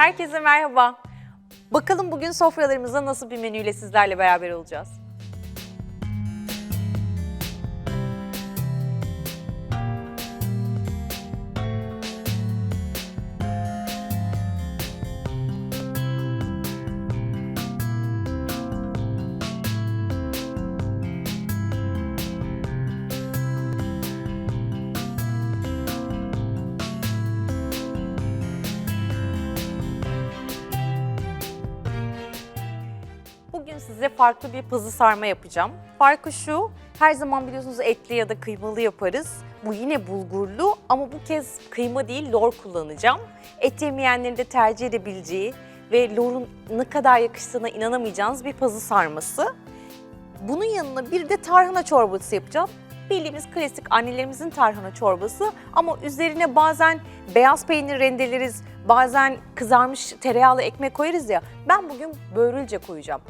Herkese merhaba. Bakalım bugün sofralarımızda nasıl bir menüyle sizlerle beraber olacağız? Farklı bir pazı sarma yapacağım. Farkı şu, her zaman biliyorsunuz etli ya da kıymalı yaparız. Bu yine bulgurlu ama bu kez kıyma değil lor kullanacağım. Et yemeyenlerin de tercih edebileceği ve lorun ne kadar yakıştığına inanamayacağınız bir pazı sarması. Bunun yanına bir de tarhana çorbası yapacağım. Bildiğimiz klasik annelerimizin tarhana çorbası ama üzerine bazen beyaz peynir rendeleriz, bazen kızarmış tereyağlı ekmek koyarız ya. Ben bugün börülce koyacağım.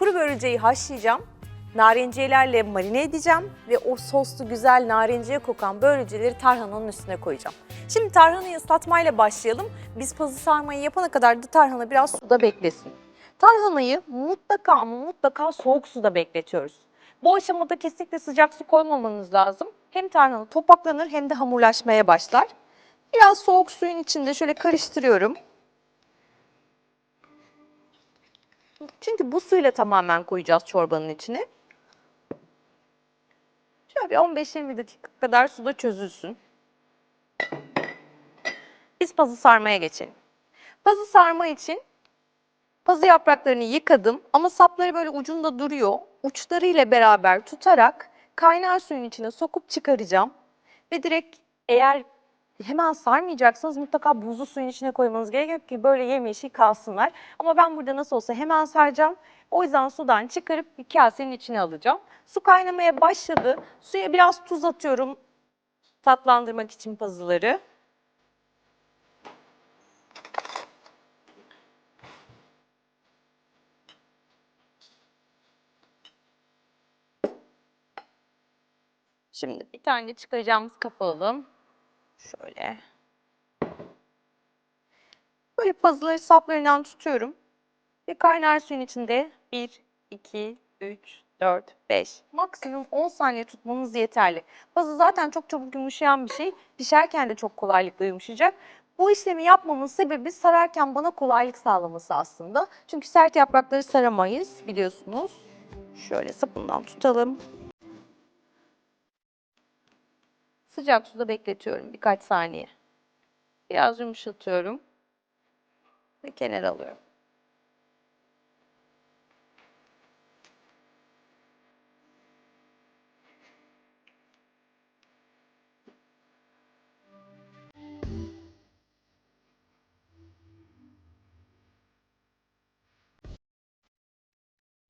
Kuru börülceyi haşlayacağım. Narenciyelerle marine edeceğim ve o soslu güzel narenciye kokan börülceleri tarhananın üstüne koyacağım. Şimdi tarhanayı ıslatmayla başlayalım. Biz pazı sarmayı yapana kadar da tarhana biraz suda beklesin. Tarhanayı mutlaka ama mutlaka soğuk suda bekletiyoruz. Bu aşamada kesinlikle sıcak su koymamanız lazım. Hem tarhana topaklanır hem de hamurlaşmaya başlar. Biraz soğuk suyun içinde şöyle karıştırıyorum. Çünkü bu suyla tamamen koyacağız çorbanın içine. Şöyle bir 15-20 dakika kadar suda çözülsün. Biz pazı sarmaya geçelim. Pazı sarma için Pazı yapraklarını yıkadım ama sapları böyle ucunda duruyor. Uçlarıyla beraber tutarak kaynar suyun içine sokup çıkaracağım. Ve direkt eğer hemen sarmayacaksanız mutlaka buzlu suyun içine koymanız gerekiyor ki böyle yemyeşil kalsınlar. Ama ben burada nasıl olsa hemen saracağım. O yüzden sudan çıkarıp bir kasenin içine alacağım. Su kaynamaya başladı. Suya biraz tuz atıyorum tatlandırmak için pazıları. Şimdi bir tane çıkaracağımız alalım. Şöyle. Böyle puzzle'ları saplarından tutuyorum. Ve kaynar suyun içinde 1, 2, 3, 4, 5. Maksimum 10 saniye tutmanız yeterli. Puzzle zaten çok çabuk yumuşayan bir şey. Pişerken de çok kolaylıkla yumuşayacak. Bu işlemi yapmamın sebebi sararken bana kolaylık sağlaması aslında. Çünkü sert yaprakları saramayız biliyorsunuz. Şöyle sapından tutalım. Sıcak suda bekletiyorum birkaç saniye. Biraz yumuşatıyorum. Ve kenara alıyorum.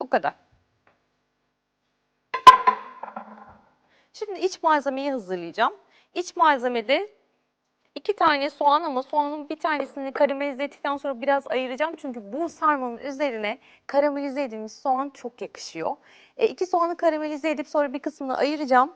Bu kadar. Şimdi iç malzemeyi hazırlayacağım. İç malzemede iki tane soğan ama soğanın bir tanesini karamelize ettikten sonra biraz ayıracağım. Çünkü bu sarmanın üzerine karamelize edilmiş soğan çok yakışıyor. E, iki soğanı karamelize edip sonra bir kısmını ayıracağım.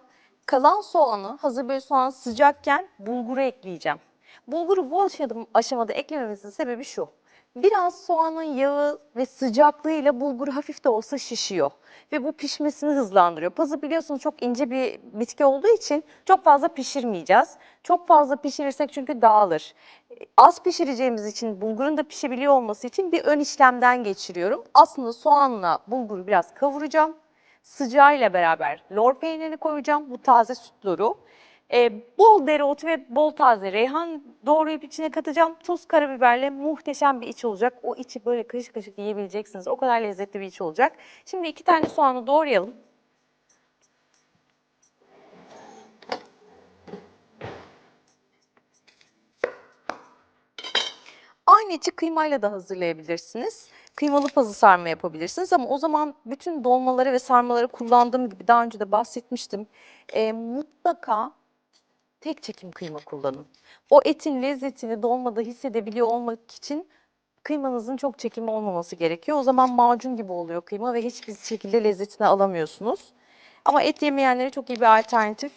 Kalan soğanı hazır böyle soğan sıcakken bulgura ekleyeceğim. Bulguru bu aşamada, eklememizin sebebi şu. Biraz soğanın yağı ve sıcaklığıyla bulgur hafif de olsa şişiyor. Ve bu pişmesini hızlandırıyor. Pazı biliyorsunuz çok ince bir bitki olduğu için çok fazla pişirmeyeceğiz. Çok fazla pişirirsek çünkü dağılır. Az pişireceğimiz için bulgurun da pişebiliyor olması için bir ön işlemden geçiriyorum. Aslında soğanla bulguru biraz kavuracağım. Sıcağıyla beraber lor peynirini koyacağım. Bu taze süt loru. E, bol dereotu ve bol taze reyhan doğrayıp içine katacağım. Tuz, karabiberle muhteşem bir iç olacak. O içi böyle kaşık kaşık yiyebileceksiniz. O kadar lezzetli bir iç olacak. Şimdi iki tane soğanı doğrayalım. Aynı içi kıymayla da hazırlayabilirsiniz. Kıymalı pazı sarma yapabilirsiniz ama o zaman bütün dolmaları ve sarmaları kullandığım gibi daha önce de bahsetmiştim. E, mutlaka tek çekim kıyma kullanın. O etin lezzetini dolmada hissedebiliyor olmak için kıymanızın çok çekimi olmaması gerekiyor. O zaman macun gibi oluyor kıyma ve hiçbir şekilde lezzetini alamıyorsunuz. Ama et yemeyenlere çok iyi bir alternatif.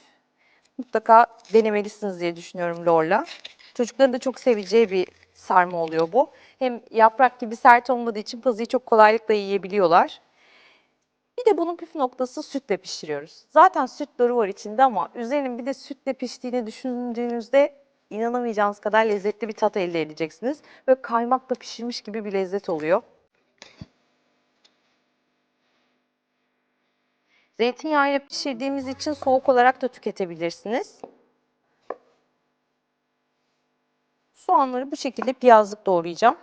Mutlaka denemelisiniz diye düşünüyorum lorla. Çocukların da çok seveceği bir sarma oluyor bu. Hem yaprak gibi sert olmadığı için pazıyı çok kolaylıkla yiyebiliyorlar. Bir de bunun püf noktası sütle pişiriyoruz. Zaten süt doru var içinde ama üzerinin bir de sütle piştiğini düşündüğünüzde inanamayacağınız kadar lezzetli bir tat elde edeceksiniz. Böyle kaymakla pişirmiş gibi bir lezzet oluyor. Zeytinyağıyla pişirdiğimiz için soğuk olarak da tüketebilirsiniz. Soğanları bu şekilde piyazlık doğrayacağım.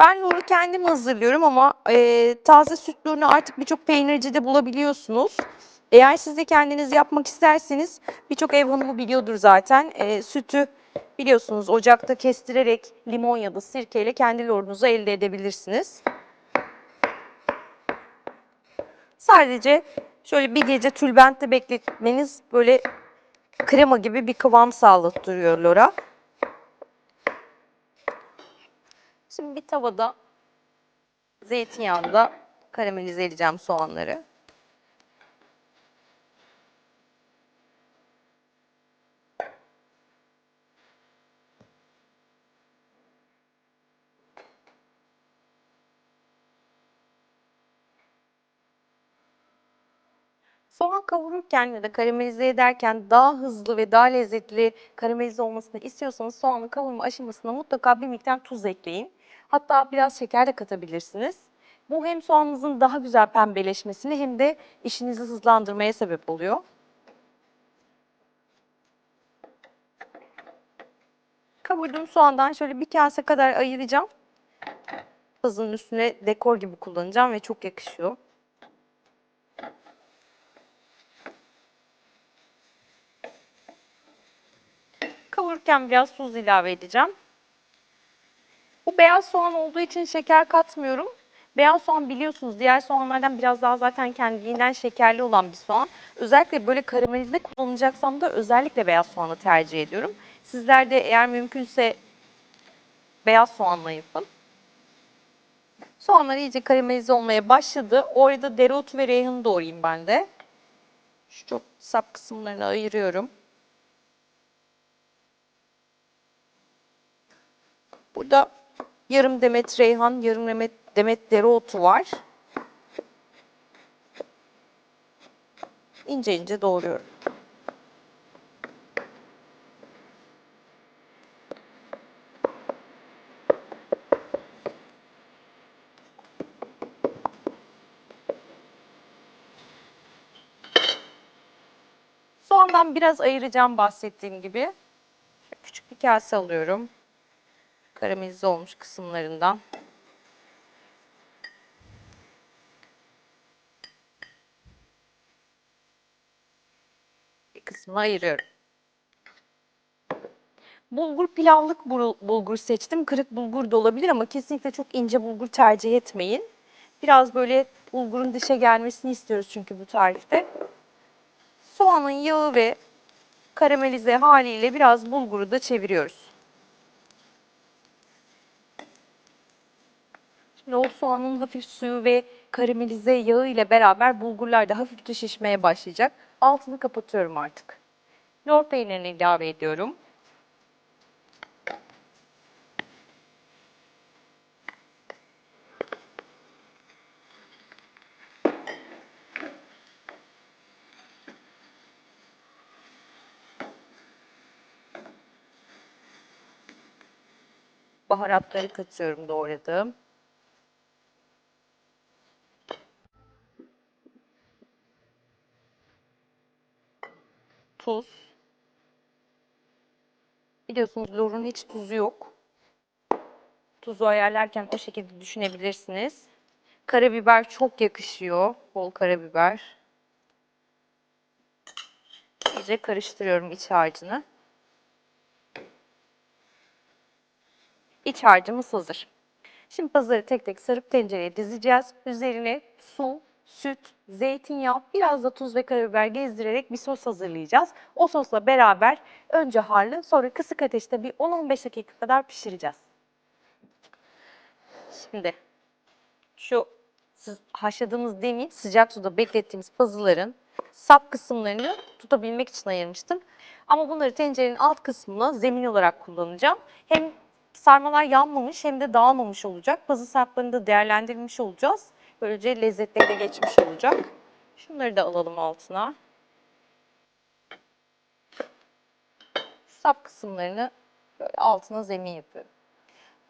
Ben yoğurdu kendim hazırlıyorum ama e, taze süt yoğurdunu artık birçok peynircide bulabiliyorsunuz. Eğer siz de kendiniz yapmak isterseniz birçok ev hanımı biliyordur zaten. E, sütü biliyorsunuz ocakta kestirerek limon ya da sirkeyle kendi yoğurdunuzu elde edebilirsiniz. Sadece şöyle bir gece tülbentte bekletmeniz böyle krema gibi bir kıvam sağlattırıyor lora. Şimdi bir tavada zeytinyağında karamelize edeceğim soğanları. Soğan kavururken ya da karamelize ederken daha hızlı ve daha lezzetli karamelize olmasını istiyorsanız soğanın kavurma aşamasına mutlaka bir miktar tuz ekleyin. Hatta biraz şeker de katabilirsiniz. Bu hem soğanınızın daha güzel pembeleşmesini hem de işinizi hızlandırmaya sebep oluyor. Kavurduğum soğandan şöyle bir kase kadar ayıracağım. Pazının üstüne dekor gibi kullanacağım ve çok yakışıyor. Kavururken biraz tuz ilave edeceğim. Bu beyaz soğan olduğu için şeker katmıyorum. Beyaz soğan biliyorsunuz diğer soğanlardan biraz daha zaten kendiliğinden şekerli olan bir soğan. Özellikle böyle karamelize kullanacaksam da özellikle beyaz soğanı tercih ediyorum. Sizler de eğer mümkünse beyaz soğanla yapın. Soğanlar iyice karamelize olmaya başladı. Orada dereotu ve reyhanı doğrayayım ben de. Şu çok sap kısımlarını ayırıyorum. Burada yarım demet reyhan, yarım demet, demet dereotu var. İnce ince doğruyorum. Soğandan biraz ayıracağım bahsettiğim gibi. Küçük bir kase alıyorum karamelize olmuş kısımlarından. Bir kısmını ayırıyorum. Bulgur pilavlık bul- bulgur seçtim. Kırık bulgur da olabilir ama kesinlikle çok ince bulgur tercih etmeyin. Biraz böyle bulgurun dışa gelmesini istiyoruz çünkü bu tarifte. Soğanın yağı ve karamelize haliyle biraz bulguru da çeviriyoruz. O soğanın hafif suyu ve karamelize yağı ile beraber bulgurlar da hafifçe şişmeye başlayacak. Altını kapatıyorum artık. Lor peynirini ilave ediyorum. Baharatları katıyorum doğradığım. Tuz. Biliyorsunuz lorun hiç tuzu yok. Tuzu ayarlarken o şekilde düşünebilirsiniz. Karabiber çok yakışıyor. Bol karabiber. İyice karıştırıyorum iç harcını. İç harcımız hazır. Şimdi pazarı tek tek sarıp tencereye dizeceğiz. Üzerine su süt, zeytinyağı, biraz da tuz ve karabiber gezdirerek bir sos hazırlayacağız. O sosla beraber önce harlı sonra kısık ateşte bir 10-15 dakika kadar pişireceğiz. Şimdi şu haşladığımız demin sıcak suda beklettiğimiz pazıların sap kısımlarını tutabilmek için ayırmıştım. Ama bunları tencerenin alt kısmına zemin olarak kullanacağım. Hem sarmalar yanmamış hem de dağılmamış olacak. Pazı saplarını da değerlendirmiş olacağız. Böylece lezzetleri de geçmiş olacak. Şunları da alalım altına. Sap kısımlarını böyle altına zemin yapıyorum.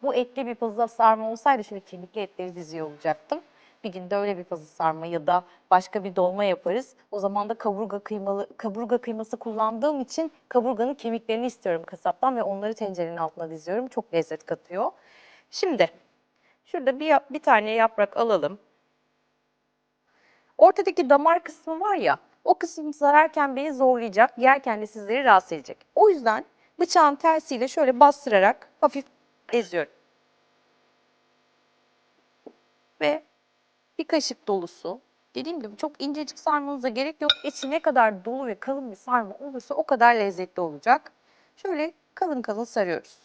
Bu etli bir pazı sarma olsaydı şöyle kemikli etleri diziyor olacaktım. Bir gün de öyle bir pazı sarma ya da başka bir dolma yaparız. O zaman da kaburga kıymalı kaburga kıyması kullandığım için kaburganın kemiklerini istiyorum kasaptan ve onları tencerenin altına diziyorum. Çok lezzet katıyor. Şimdi şurada bir bir tane yaprak alalım. Ortadaki damar kısmı var ya, o kısım sararken beni zorlayacak, yerken de sizleri rahatsız edecek. O yüzden bıçağın tersiyle şöyle bastırarak hafif eziyorum. Ve bir kaşık dolusu, dediğim gibi çok incecik sarmanıza gerek yok. İçi ne kadar dolu ve kalın bir sarma olursa o kadar lezzetli olacak. Şöyle kalın kalın sarıyoruz.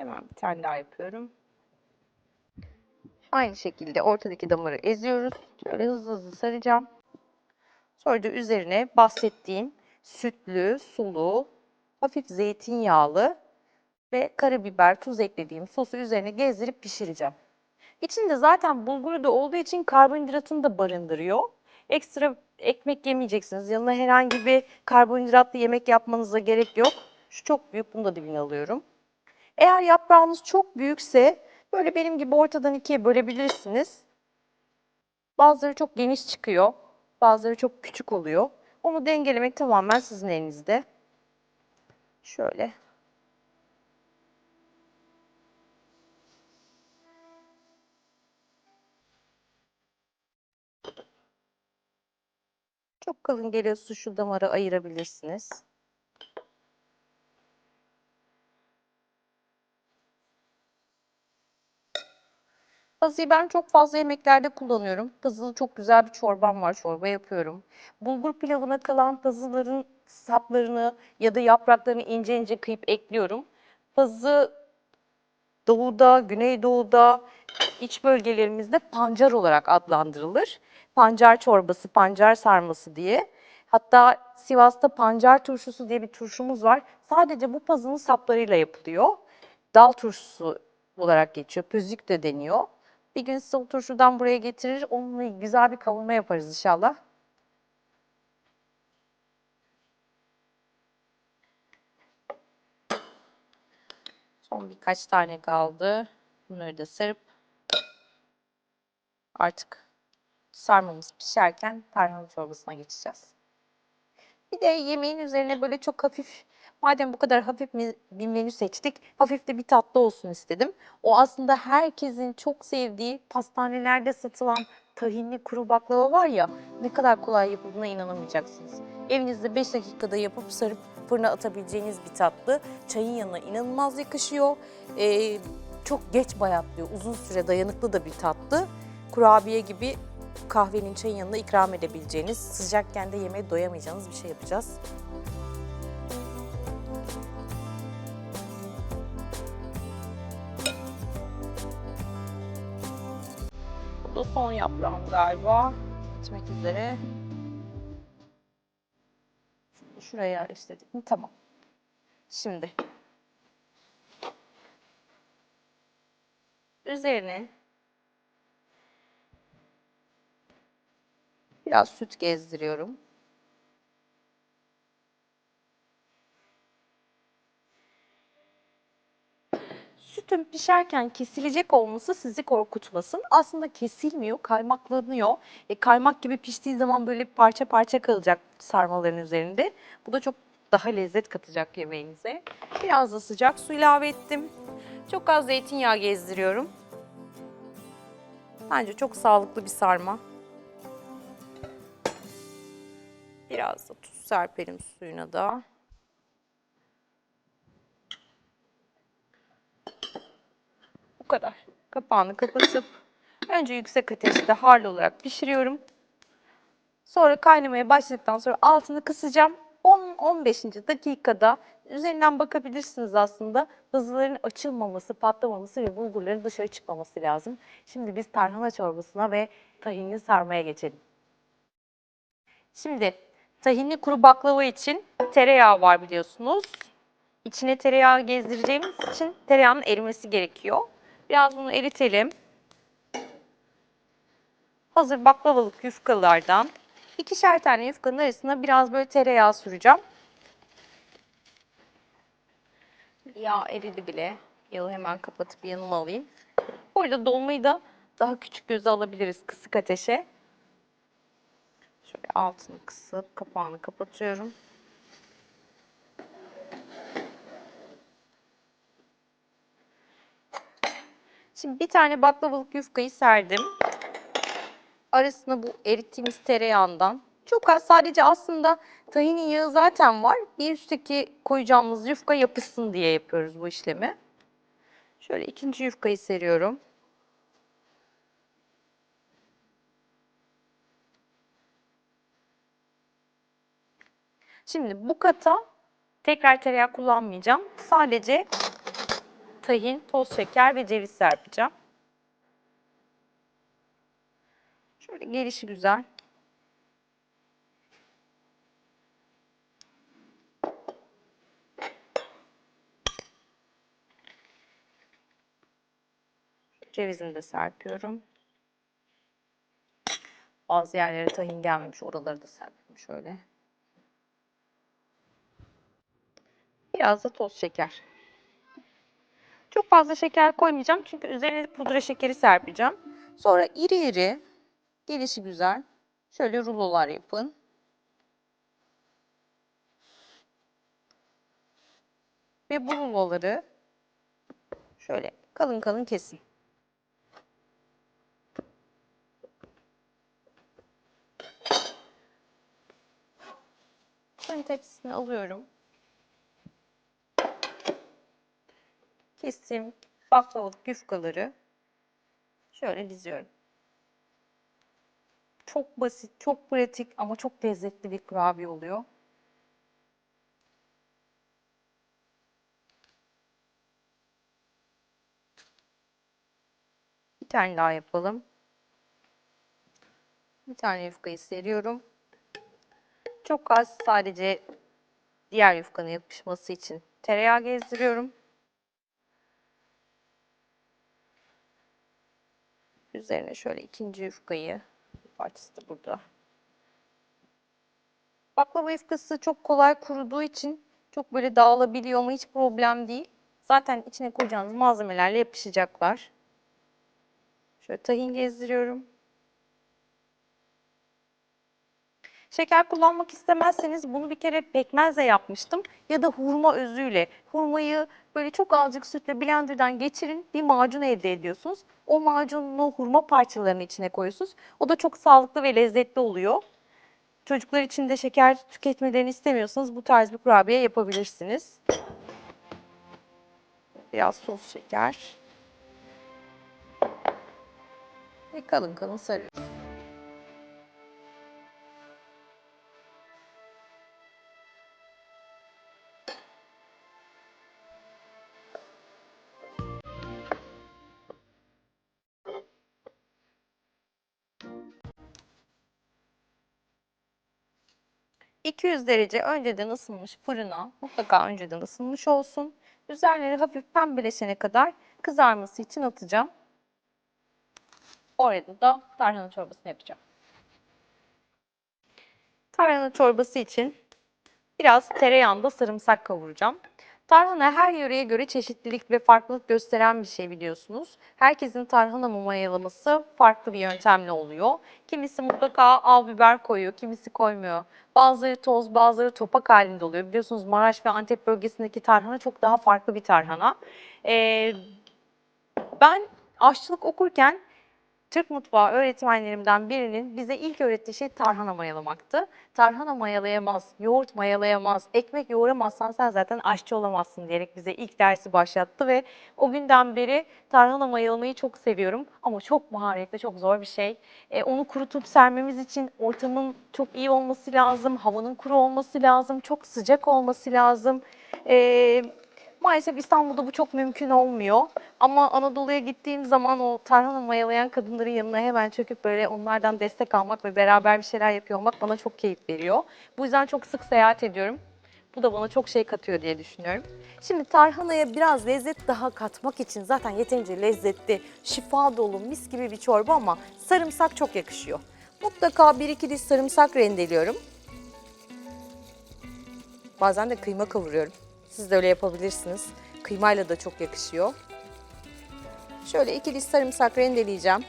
Hemen bir tane daha yapıyorum. Aynı şekilde ortadaki damarı eziyoruz. Şöyle hızlı hızlı saracağım. Sonra da üzerine bahsettiğim sütlü, sulu, hafif zeytinyağlı ve karabiber, tuz eklediğim sosu üzerine gezdirip pişireceğim. İçinde zaten bulguru da olduğu için karbonhidratını da barındırıyor. Ekstra ekmek yemeyeceksiniz. Yanına herhangi bir karbonhidratlı yemek yapmanıza gerek yok. Şu çok büyük, bunu da dibine alıyorum. Eğer yaprağınız çok büyükse böyle benim gibi ortadan ikiye bölebilirsiniz. Bazıları çok geniş çıkıyor, bazıları çok küçük oluyor. Onu dengelemek tamamen sizin elinizde. Şöyle. Çok kalın geliyorsa şu damarı ayırabilirsiniz. Pazıyı ben çok fazla yemeklerde kullanıyorum. Pazılı çok güzel bir çorbam var, çorba yapıyorum. Bulgur pilavına kalan pazıların saplarını ya da yapraklarını ince ince kıyıp ekliyorum. Pazı doğuda, güneydoğuda, iç bölgelerimizde pancar olarak adlandırılır. Pancar çorbası, pancar sarması diye. Hatta Sivas'ta pancar turşusu diye bir turşumuz var. Sadece bu pazının saplarıyla yapılıyor. Dal turşusu olarak geçiyor. Pözük de deniyor. Bir gün size o turşudan buraya getirir. Onunla güzel bir kavurma yaparız inşallah. Son birkaç tane kaldı. Bunları da sarıp artık sarmamız pişerken tarhana çorbasına geçeceğiz. Bir de yemeğin üzerine böyle çok hafif, madem bu kadar hafif bir menü seçtik, hafif de bir tatlı olsun istedim. O aslında herkesin çok sevdiği pastanelerde satılan tahinli kuru baklava var ya, ne kadar kolay yapıldığına inanamayacaksınız. Evinizde 5 dakikada yapıp sarıp fırına atabileceğiniz bir tatlı. Çayın yanına inanılmaz yakışıyor. Ee, çok geç bayatlıyor, uzun süre dayanıklı da bir tatlı. Kurabiye gibi kahvenin çayın yanına ikram edebileceğiniz, sıcakken de yemeğe doyamayacağınız bir şey yapacağız. Son yaprağım galiba. Bitmek üzere. Şuraya yerleştirdik mi? Tamam. Şimdi üzerine biraz süt gezdiriyorum. Sütün pişerken kesilecek olması sizi korkutmasın. Aslında kesilmiyor, kaymaklanıyor. E, kaymak gibi piştiği zaman böyle parça parça kalacak sarmaların üzerinde. Bu da çok daha lezzet katacak yemeğinize. Biraz da sıcak su ilave ettim. Çok az zeytinyağı gezdiriyorum. Bence çok sağlıklı bir sarma. Biraz da tuz serpelim suyuna da. Kapağını kapatıp önce yüksek ateşte harlı olarak pişiriyorum. Sonra kaynamaya başladıktan sonra altını kısacağım. 10-15. dakikada üzerinden bakabilirsiniz aslında. Hızlıların açılmaması, patlamaması ve bulgurların dışarı çıkmaması lazım. Şimdi biz tarhana çorbasına ve tahinli sarmaya geçelim. Şimdi tahinli kuru baklava için tereyağı var biliyorsunuz. İçine tereyağı gezdireceğimiz için tereyağının erimesi gerekiyor. Biraz bunu eritelim. Hazır baklavalık yufkalardan ikişer tane yufkanın arasına biraz böyle tereyağı süreceğim. Yağ eridi bile. Yağı hemen kapatıp yanıma alayım. Burada dolmayı da daha küçük göze alabiliriz kısık ateşe. Şöyle altını kısıp kapağını kapatıyorum. Şimdi bir tane baklavalık yufkayı serdim. Arasına bu erittiğimiz tereyağından çok az sadece aslında tahinin yağı zaten var. Bir üstteki koyacağımız yufka yapışsın diye yapıyoruz bu işlemi. Şöyle ikinci yufkayı seriyorum. Şimdi bu kata tekrar tereyağı kullanmayacağım. Sadece tahin, toz şeker ve ceviz serpeceğim. Şöyle gelişi güzel. Cevizini de serpiyorum. Bazı yerlere tahin gelmemiş. Oraları da serpeyim şöyle. Biraz da toz şeker. Çok fazla şeker koymayacağım çünkü üzerine pudra şekeri serpeceğim. Sonra iri iri, gelişi güzel, şöyle rulolar yapın. Ve bu ruloları şöyle kalın kalın kesin. Fırın tepsisine alıyorum. Kestim baklavalık yufkaları şöyle diziyorum. Çok basit, çok pratik ama çok lezzetli bir kurabiye oluyor. Bir tane daha yapalım. Bir tane yufkayı seriyorum. Çok az sadece diğer yufkanın yapışması için tereyağı gezdiriyorum. Üzerine şöyle ikinci yufkayı, bir parçası da burada. Baklava yufkası çok kolay kuruduğu için çok böyle dağılabiliyor ama hiç problem değil. Zaten içine koyacağınız malzemelerle yapışacaklar. Şöyle tahin gezdiriyorum. Şeker kullanmak istemezseniz bunu bir kere pekmezle yapmıştım ya da hurma özüyle. Hurmayı böyle çok azıcık sütle blenderdan geçirin bir macun elde ediyorsunuz. O macunu hurma parçalarının içine koyuyorsunuz. O da çok sağlıklı ve lezzetli oluyor. Çocuklar için de şeker tüketmelerini istemiyorsanız bu tarz bir kurabiye yapabilirsiniz. Biraz toz şeker. Ve kalın kalın sarıyoruz. ...200 derece önceden ısınmış fırına mutlaka önceden ısınmış olsun. Üzerleri hafif pembeleşene kadar kızarması için atacağım. Orada da tarhana çorbasını yapacağım. Tarhana çorbası için biraz tereyağında sarımsak kavuracağım. Tarhana her yöreye göre çeşitlilik ve farklılık gösteren bir şey biliyorsunuz. Herkesin tarhana mayalaması farklı bir yöntemle oluyor. Kimisi mutlaka al biber koyuyor, kimisi koymuyor. Bazıları toz, bazıları topak halinde oluyor. Biliyorsunuz Maraş ve Antep bölgesindeki tarhana çok daha farklı bir tarhana. Ee, ben aşçılık okurken Türk mutfağı öğretmenlerimden birinin bize ilk öğrettiği şey tarhana mayalamaktı. Tarhana mayalayamaz, yoğurt mayalayamaz, ekmek yoğuramazsan sen zaten aşçı olamazsın diyerek bize ilk dersi başlattı ve o günden beri tarhana mayalamayı çok seviyorum. Ama çok maharetli, çok zor bir şey. E, onu kurutup sermemiz için ortamın çok iyi olması lazım, havanın kuru olması lazım, çok sıcak olması lazım. E, maalesef İstanbul'da bu çok mümkün olmuyor. Ama Anadolu'ya gittiğim zaman o tarhana mayalayan kadınların yanına hemen çöküp böyle onlardan destek almak ve beraber bir şeyler yapıyor olmak bana çok keyif veriyor. Bu yüzden çok sık seyahat ediyorum. Bu da bana çok şey katıyor diye düşünüyorum. Şimdi tarhanaya biraz lezzet daha katmak için zaten yeterince lezzetli, şifa dolu, mis gibi bir çorba ama sarımsak çok yakışıyor. Mutlaka bir iki diş sarımsak rendeliyorum. Bazen de kıyma kavuruyorum. Siz de öyle yapabilirsiniz. Kıymayla da çok yakışıyor. Şöyle iki diş sarımsak rendeleyeceğim.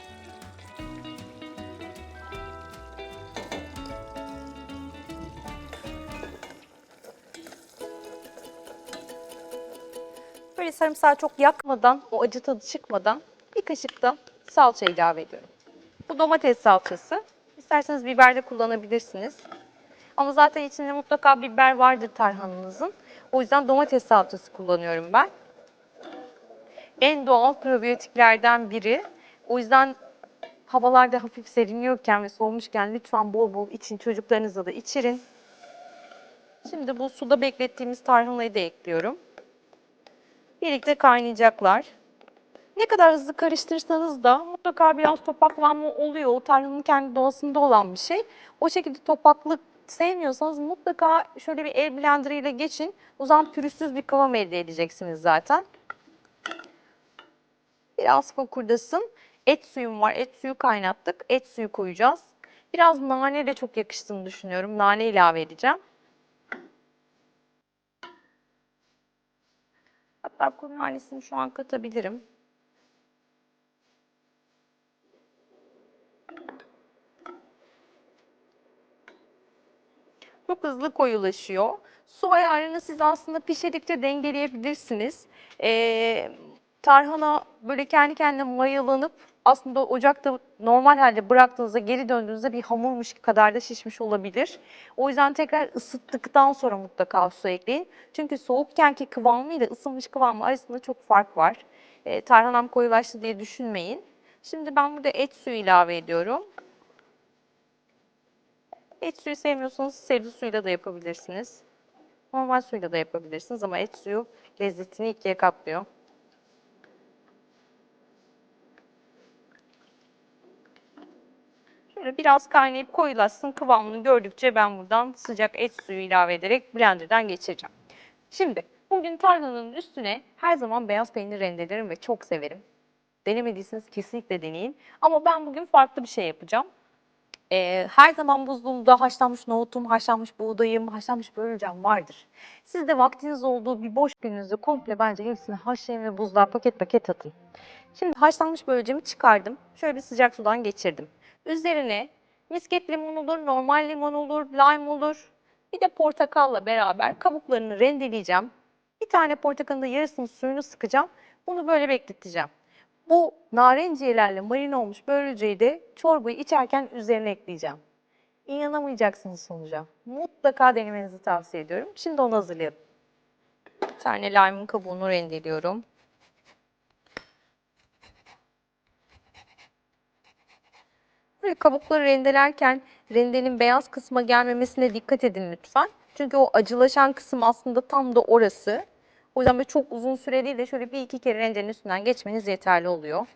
Böyle sarımsağı çok yakmadan, o acı tadı çıkmadan bir kaşık da salça ilave ediyorum. Bu domates salçası. İsterseniz biber de kullanabilirsiniz. Ama zaten içinde mutlaka biber vardır tarhananızın. O yüzden domates salçası kullanıyorum ben. En doğal probiyotiklerden biri. O yüzden havalarda hafif serinliyorken ve soğumuşken lütfen bol bol için çocuklarınıza da içirin. Şimdi bu suda beklettiğimiz tarhanayı da ekliyorum. Birlikte kaynayacaklar. Ne kadar hızlı karıştırırsanız da mutlaka biraz topaklanma oluyor. O tarhanın kendi doğasında olan bir şey. O şekilde topaklık sevmiyorsanız mutlaka şöyle bir el blenderıyla geçin. O zaman pürüzsüz bir kıvam elde edeceksiniz zaten. Biraz fokurdasın. Et suyum var. Et suyu kaynattık. Et suyu koyacağız. Biraz nane de çok yakıştığını düşünüyorum. Nane ilave edeceğim. Hatta kuru nanesini şu an katabilirim. Çok hızlı koyulaşıyor. Su ayarını siz aslında pişirdikçe dengeleyebilirsiniz. Ee, tarhana böyle kendi kendine mayalanıp aslında ocakta normal halde bıraktığınızda geri döndüğünüzde bir hamurmuş kadar da şişmiş olabilir. O yüzden tekrar ısıttıktan sonra mutlaka su ekleyin. Çünkü soğukkenki kıvamı ile ısınmış kıvamı arasında çok fark var. Ee, tarhanam koyulaştı diye düşünmeyin. Şimdi ben burada et suyu ilave ediyorum. Et suyu sevmiyorsanız sebze suyuyla da yapabilirsiniz. Normal suyla da yapabilirsiniz ama et suyu lezzetini ikiye katlıyor. Şöyle biraz kaynayıp koyulaşsın kıvamını gördükçe ben buradan sıcak et suyu ilave ederek blenderdan geçireceğim. Şimdi bugün tarhananın üstüne her zaman beyaz peynir rendelerim ve çok severim. Denemediyseniz kesinlikle deneyin. Ama ben bugün farklı bir şey yapacağım. Ee, her zaman buzluğumda haşlanmış nohutum, haşlanmış buğdayım, haşlanmış börülcem vardır. Siz de vaktiniz olduğu bir boş gününüzde komple bence hepsini haşlayın ve buzluğa paket paket atın. Şimdi haşlanmış börülcemi çıkardım. Şöyle bir sıcak sudan geçirdim. Üzerine misket limon olur, normal limon olur, lime olur. Bir de portakalla beraber kabuklarını rendeleyeceğim. Bir tane portakalın da yarısının suyunu sıkacağım. Bunu böyle bekleteceğim. Bu narenciyelerle marine olmuş börülceyi de çorbayı içerken üzerine ekleyeceğim. İnanamayacaksınız sonuca. Mutlaka denemenizi tavsiye ediyorum. Şimdi onu hazırlayalım. Bir tane lime'ın kabuğunu rendeliyorum. Böyle kabukları rendelerken rendenin beyaz kısma gelmemesine dikkat edin lütfen. Çünkü o acılaşan kısım aslında tam da orası. O yüzden böyle çok uzun süre değil de şöyle bir iki kere rendenin üstünden geçmeniz yeterli oluyor.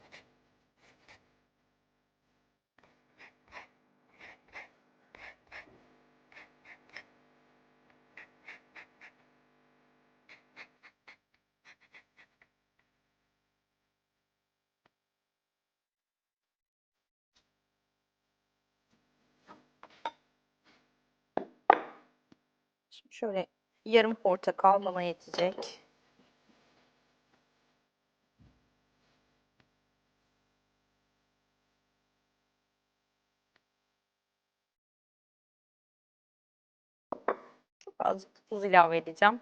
Şimdi şöyle yarım portakal bana yetecek. Azıcık tuz ilave edeceğim.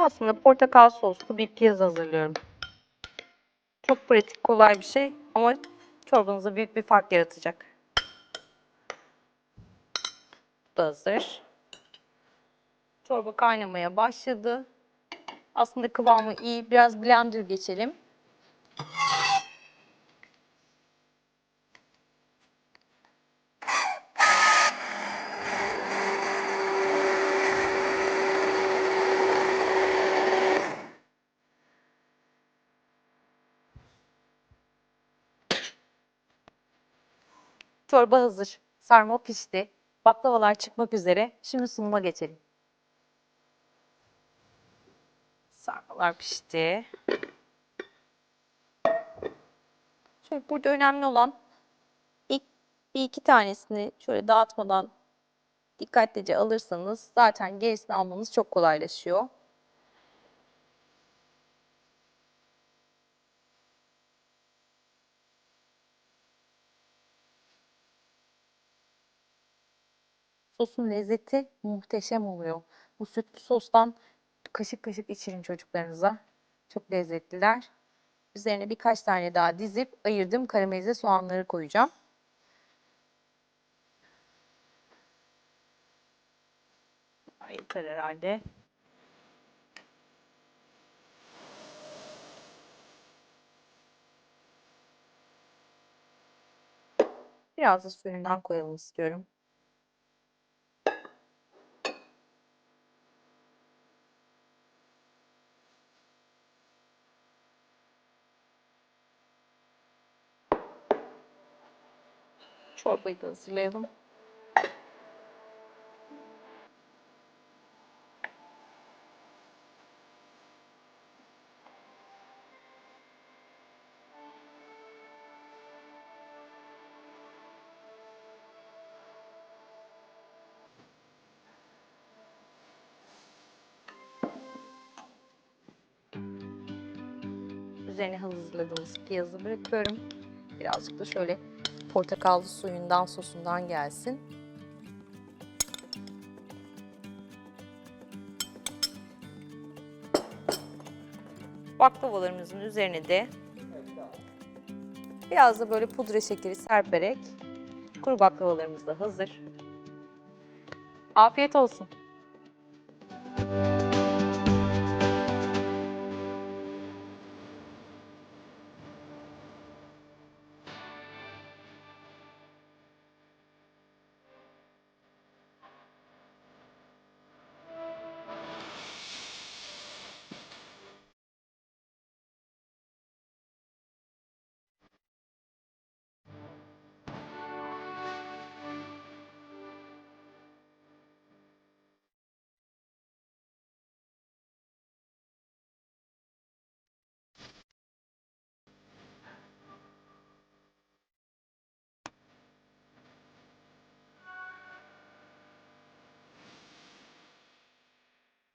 Aslında portakal soslu bir pizza hazırlıyorum. Çok pratik, kolay bir şey ama çorbanıza büyük bir fark yaratacak. Bu da hazır. Çorba kaynamaya başladı. Aslında kıvamı iyi. Biraz blender geçelim. Çorba hazır. Sarma pişti. Baklavalar çıkmak üzere. Şimdi sunuma geçelim. Sarmalar pişti. Şöyle burada önemli olan ilk bir iki tanesini şöyle dağıtmadan dikkatlice alırsanız zaten gerisini almanız çok kolaylaşıyor. Sosun lezzeti muhteşem oluyor. Bu sütlü sostan kaşık kaşık içirin çocuklarınıza. Çok lezzetliler. Üzerine birkaç tane daha dizip ayırdığım karamelize soğanları koyacağım. Yeter herhalde. Biraz da suyundan koyalım istiyorum. Çorbayı da hazırlayalım. Üzerine hazırladığımız piyazı bırakıyorum. Birazcık da şöyle portakallı suyundan, sosundan gelsin. Baklavalarımızın üzerine de biraz da böyle pudra şekeri serperek kuru baklavalarımız da hazır. Afiyet olsun.